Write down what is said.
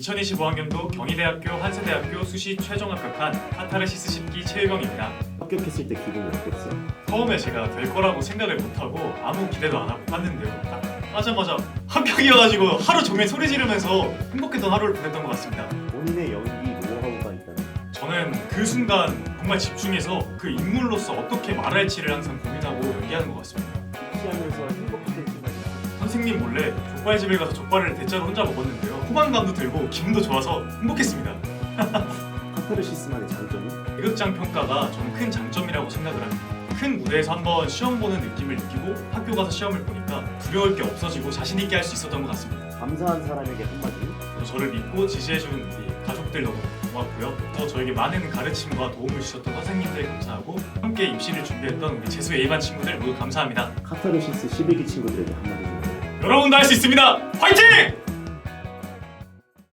2025학년도 경희대학교 한세대학교 수시 최종 합격한 카타르시스 10기 최유경입니다. 합격했을 때 기분이 어땠어? 처음에 제가 될 거라고 생각을 못하고 아무 기대도 안 하고 봤는데요. 딱 하자마자 합격이어가지고 하루 종일 소리 지르면서 행복했던 하루를 보냈던 것 같습니다. 본인의 연기 노하우가 있다면 저는 그 순간 정말 집중해서 그 인물로서 어떻게 말할지를 항상 고민하고 연기하는 것 같습니다. 입시하면서 행복했던 순간이 선생님 몰래 족발집에 가서 족발을 대짜로 혼자 먹었는데요. 포만감도 들고 기분도 좋아서 행복했습니다. 카타르시스만의 장점은? 대극장 평가가 저는 큰 장점이라고 생각을 합니다. 큰 무대에서 한번 시험 보는 느낌을 느끼고 학교 가서 시험을 보니까 두려울 게 없어지고 자신 있게 할 수 있었던 것 같습니다. 감사한 사람에게 한마디 또 저를 믿고 지지해준 우리 가족들 너무 고맙고요. 또 저에게 많은 가르침과 도움을 주셨던 선생님들 감사하고 함께 입시를 준비했던 우리 재수 A반 친구들 모두 감사합니다. 카타르시스 12기 친구들에게 한마디 좀 여러분도 할 수 있습니다. 화이팅!